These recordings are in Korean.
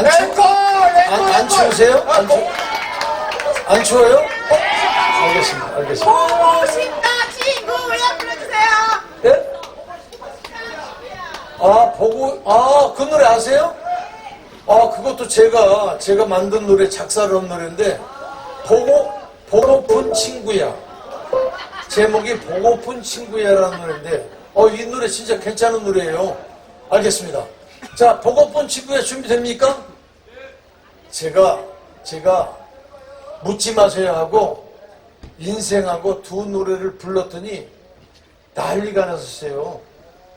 안, 추, 앵콜, 앵콜, 안, 안 앵콜. 추우세요? 아, 안, 추, 안 추워요? 알겠습니다. 알겠습니다. 보고 싶다 친구야 불러주세요. 예? 아, 보고, 아, 그 노래 아세요? 아, 그것도 제가, 제가 만든 노래, 작사를 한 노래인데, 보고, 보고픈 친구야. 제목이 보고픈 친구야라는 노래인데, 어, 이 노래 진짜 괜찮은 노래예요. 알겠습니다. 자, 보고픈 친구야 준비됩니까? 제가, 제가 묻지 마세요 하고, 인생하고 두 노래를 불렀더니, 난리가 났었어요.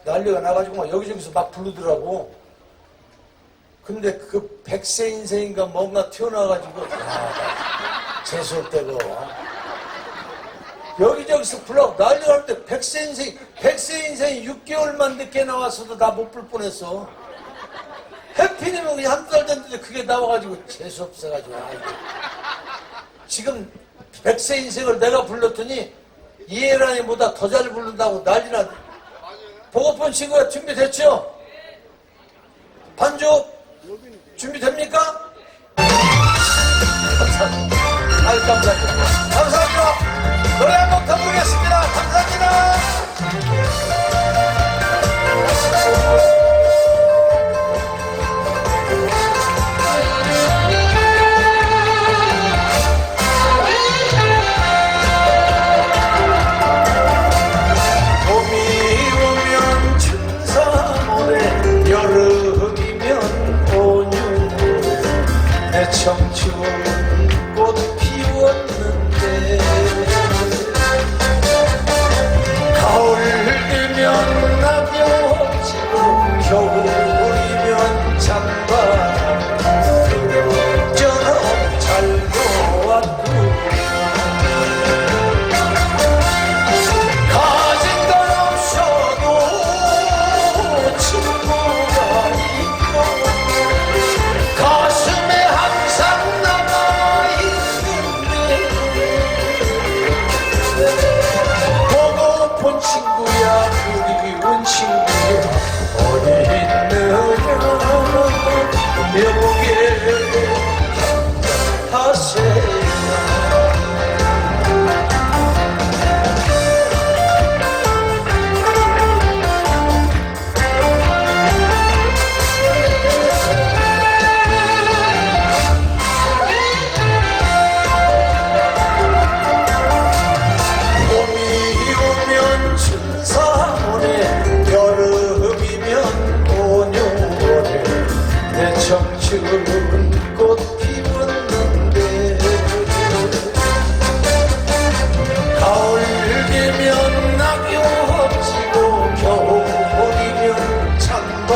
난리가 나가지고 막 여기저기서 막 부르더라고. 근데 그 백세 인생인가 뭔가 튀어나와가지고, 야, 재수없다고. 여기저기서 불러 난리가 날때 백세 인생, 백세 인생이 6개월만 늦게 나왔어도 나못불 뻔했어. 해피님은 그냥 한달 됐는데 그게 나와가지고 재수없어가지고. 지금 백세 인생을 내가 불렀더니 이해란이보다 더 잘 부른다고 난리나. 보고픈 친구가 준비됐죠? 반주 준비됩니까? 감사합니다. 감사합니다. 감사합니다. 노래 한곡더 부르겠습니다. 감사합니다.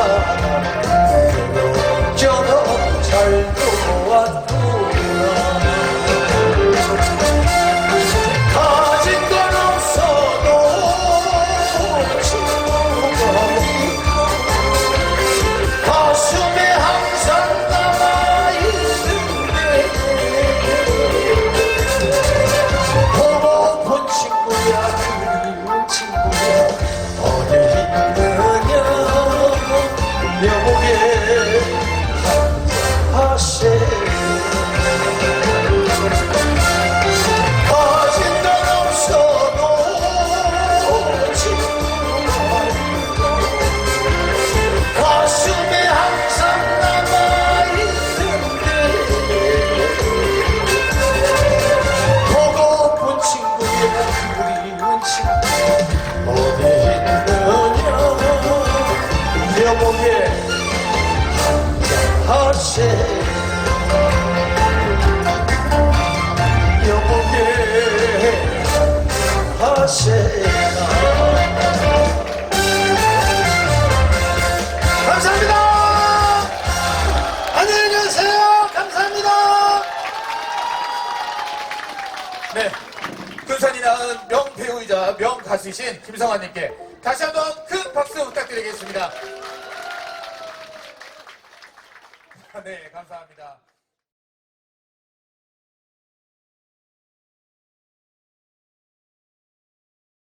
Oh. 감사합니다 안녕히 계세요 감사합니다 네. 군산이 낳은 명배우이자 명가수이신 김성환님께 다시 한번 큰 박수 부탁드리겠습니다. 네, 감사합니다.